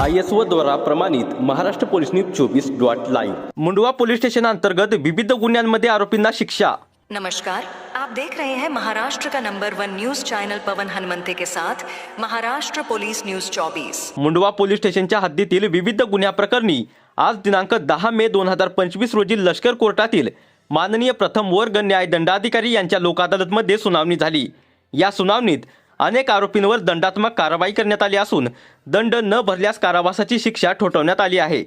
I S O द्वारा प्रमाणित Maharashtra police news चोवीस dot live. Mundhwa police station अंतर्गत विविध गुन्ह्यांमध्ये आरोपींना शिक्षा. नमस्कार. आप देख रहे हैं महाराष्ट्र का number one news channel Pawan Hanumante के साथ Maharashtra police news 24 Mundhwa police स्टेशनच्या हद्दीतील विविध गुन्ह्याप्रकरणी आज दिनांक दहा मे दोन हजार पंचवीस रोजी लष्कर कोर्टातील माननीय प्रथम वर्ग न्याय दंडाधिकारी यांच्या लोक अदालतमध्ये सुनावणी झाली. या सुनावणीत अनेक आरोपींवर दंडात्मक कारवाई करण्यात आली असून दंड न भरल्यास कारावासाची शिक्षा ठोठवण्यात आली आहे.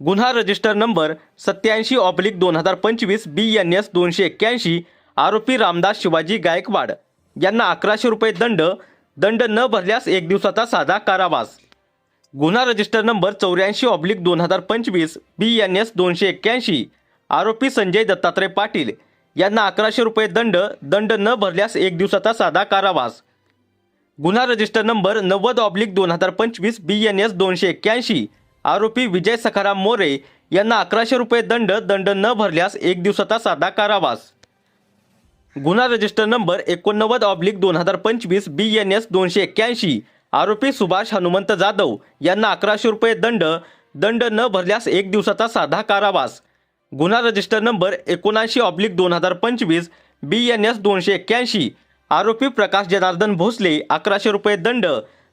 गुन्हा रजिस्टर नंबर सत्याऐंशी ऑब्लिक दोन हजार पंचवीस बी एन एस दोनशे एक्क्याऐंशी आरोपी रामदास शिवाजी गायकवाड यांना अकराशे रुपये दंड दंड न भरल्यास एक दिवसाचा साधा कारावास. गुन्हा रजिस्टर नंबर चौऱ्याऐंशी ऑब्लिक दोन हजार पंचवीस बी एन एस दोनशे एक्क्याऐंशी आरोपी संजय दत्तात्रय पाटील यांना अकराशे रुपये दंड दंड न भरल्यास एक दिवसाचा साधा कारावास. गुन्हा रजिस्टर नंबर नव्वद ऑब्लिक दोन हजार पंचवीस बी एन एस दोनशे एक्क्याऐंशी. आरोपी विजय सखाराम मोरे यांना अकराशे रुपये दंड दंड न भरल्यास एक दिवसाचा साधा कारावास. गुन्हा रजिस्टर नंबर एकोणनव्वद ऑब्लिक दोन हजार पंचवीस बी एन एस दोनशे एक्क्याऐंशी. आरोपी सुभाष हनुमंत जाधव यांना अकराशे रुपये दंड दंड न भरल्यास एक दिवसाचा साधा कारावास. गुन्हा रजिस्टर नंबर एकोणऐंशी ऑब्लिक दोन हजार पंचवीस बी एन एस दोनशे एक्क्याऐंशी. आरोपी प्रकाश जनार्दन भोसले अकराशे रुपये दंड.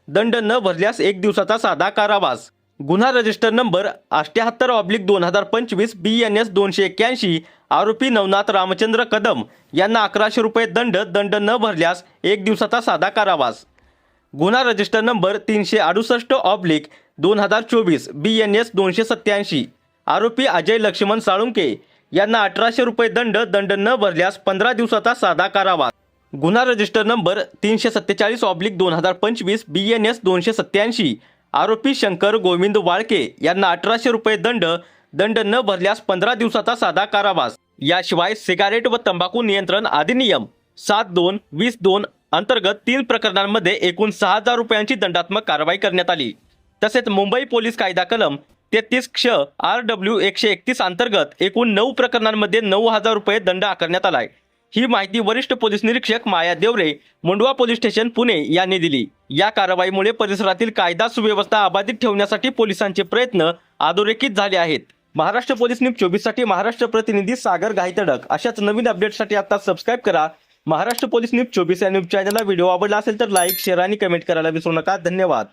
दंड न भरल्यास एक दिवसाचा साधा कारावास. गुन्हा रजिस्टर नंबर अष्ट्याहत्तर ऑब्लिक दोन हजार पंचवीस बी एन एस दोनशे एक्क्याऐंशी. आरोपी नवनाथ रामचंद्र कदम यांना अकराशे रुपये दंड दंड न भरल्यास एक दिवसाचा साधा कारावास. गुन्हा रजिस्टर नंबर तीनशे अडुसष्ट ऑब्लिक दोन हजार चोवीस बी एन एस दोनशे सत्याऐंशी आरोपी अजय लक्ष्मण साळुंके यांना अठराशे रुपये दंड दंड न भरल्यास पंधरा दिवसाचा साधा कारावास. गुन्हा रजिस्टर नंबर तीनशे सत्तेचाळीस ऑब्लिक दोन हजार पंचवीस बी एन एस दोनशे सत्याऐंशी आरोपी शंकर गोविंद वाळके यांना अठराशे रुपये दंड दंड न भरल्यास पंधरा दिवसाचा साधा कारावास. याशिवाय सिगारेट व तंबाखू नियंत्रण अधिनियम सात दोन वीस दोन अंतर्गत तीन प्रकरणांमध्ये एकूण सहा हजार रुपयांची दंडात्मक कारवाई करण्यात आली. तसेच मुंबई पोलीस कायदा कलम तेहतीस क्ष आर डब्ल्यू एकशे एकतीस अंतर्गत एकूण नऊ प्रकरणांमध्ये नऊ हजार रुपये दंड आकारण्यात आलाय. ही माहिती वरिष्ठ पोलीस निरीक्षक माया देवरे मुंडवा पोलीस स्टेशन पुणे यांनी दिली. या कारवाईमुळे परिसरातील कायदा सुव्यवस्था अबाधित ठेवण्यासाठी पोलिसांचे प्रयत्न अधोरेखित झाले आहेत. महाराष्ट्र पोलीस न्यूज चोवीससाठी महाराष्ट्र प्रतिनिधी सागर गायतडक अशाच नवीन अपडेटसाठी आता सबस्क्राईब करा. महाराष्ट्र पोलीस न्यूज चोवीस या न्यूज चॅनलला व्हिडिओ आवडला असेल तर लाईक शेअर आणि कमेंट करायला विसरू नका. धन्यवाद.